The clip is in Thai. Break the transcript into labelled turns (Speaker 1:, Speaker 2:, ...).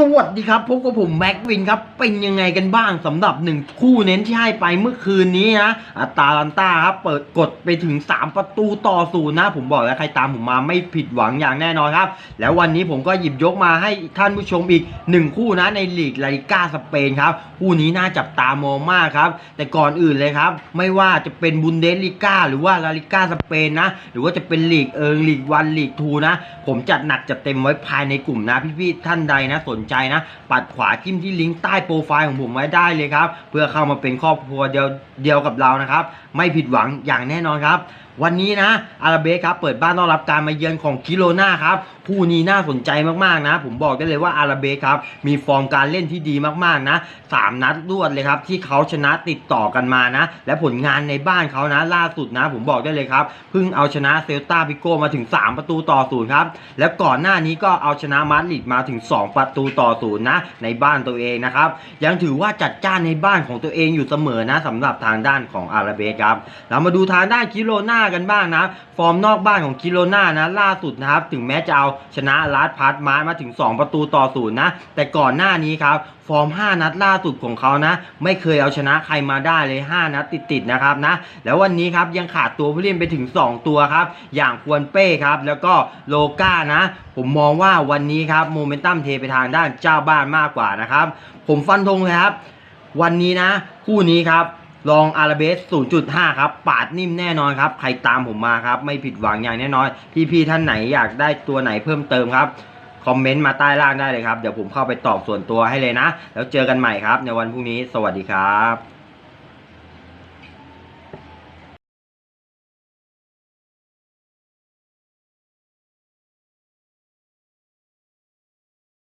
Speaker 1: สวัสดีครับพบกับผมแม็กวินครับ เป็นยังไงกันบ้างสำหรับหนึ่งคู่เน้นที่ให้ไปเมื่อคืนนี้นะอัตาลันต้าครับเปิดกดไปถึง 3 ประตูต่อศูนย์นะ ผมบอกแล้วใครตามผมมาไม่ผิดหวังอย่างแน่นอนครับ แล้ววันนี้ผมก็หยิบยกมาให้ท่านผู้ชมอีก 1 คู่นะในลีกลาลิก้าสเปนครับ คู่นี้น่าจับตามองมากครับ แต่ก่อนอื่นเลยครับ ไม่ว่าจะเป็นบุนเดสลิก้าหรือว่าลาลิก้าสเปนนะ หรือว่าจะเป็นลีกเอิงลีกวันลีกทูนะ ผมจัดหนักจัดเต็มไว้ภายในกลุ่มนะพี่ๆท่านใดนะสนใจนะ ปัดขวาจิ้มที่ลิงก์ใต้โปรไฟล์ของผมไว้ได้เลยครับ เพื่อเข้ามาเป็นครอบครัวเดียวเดียวกับเรานะครับ ไม่ผิดหวังอย่างแน่นอนครับวันนี้นะอาราเบสครับเปิดบ้านต้อนรับการมาเยือนของกิโลนาครับคู่นี้น่าสนใจมากๆนะ ผมบอกได้เลยว่าอาราเบสครับมีฟอร์มการเล่นที่ดีมากๆนะสามนัดรวดเลยครับที่เขาชนะติดต่อกันมานะ และผลงานในบ้านเขานะล่าสุดนะ ผมบอกได้เลยครับเพิ่งเอาชนะเซลตาปิโกมาถึง 3 ประตูต่อศูนย์ครับแล้วก่อนหน้านี้ก็เอาชนะมาดริดมาถึง 2 ประตูต่อศูนย์นะในบ้านตัวเองนะครับยังถือว่าจัดจ้านในบ้านของตัวเองอยู่เสมอนะสำหรับทางด้านของอาราเบสครับเรามาดูทางด้านกิโลนากันบ้างนะ ฟอร์มนอกบ้านของกิโลนานะ ล่าสุดนะครับ ถึงแม้จะเอาชนะลาดพาร์ตมามาถึง 2 ประตูต่อศูนย์นะ แต่ก่อนหน้านี้ครับฟอร์ม 5 นัดล่าสุดของเขานะ ไม่เคยเอาชนะใครมาได้เลย 5 นัดติดๆนะครับนะ แล้ววันนี้ครับยังขาดตัวผู้เล่นไปถึง 2 ตัวครับ อย่างควรเป้ครับ แล้วก็โลก้านะ ผมมองว่าวันนี้ครับโมเมนตัมเทไปทางด้านเจ้าบ้านมากกว่านะครับ ผมฟันธงเลยครับ วันนี้นะ คู่นี้ครับ ลองอาราเบส 0.5 ครับ ปาดนิ่มแน่นอนครับ ใครตามผมมาครับ ไม่ผิดหวังอย่างแน่นอน พี่ๆท่านไหนอยากได้ตัวไหนเพิ่มเติมครับ คอมเมนต์มาใต้ล่างได้เลยครับ เดี๋ยวผมเข้าไปตอบส่วนตัวให้เลยนะ แล้วเจอกันใหม่ครับ ในวันพรุ่งนี้ สวัสดีครับ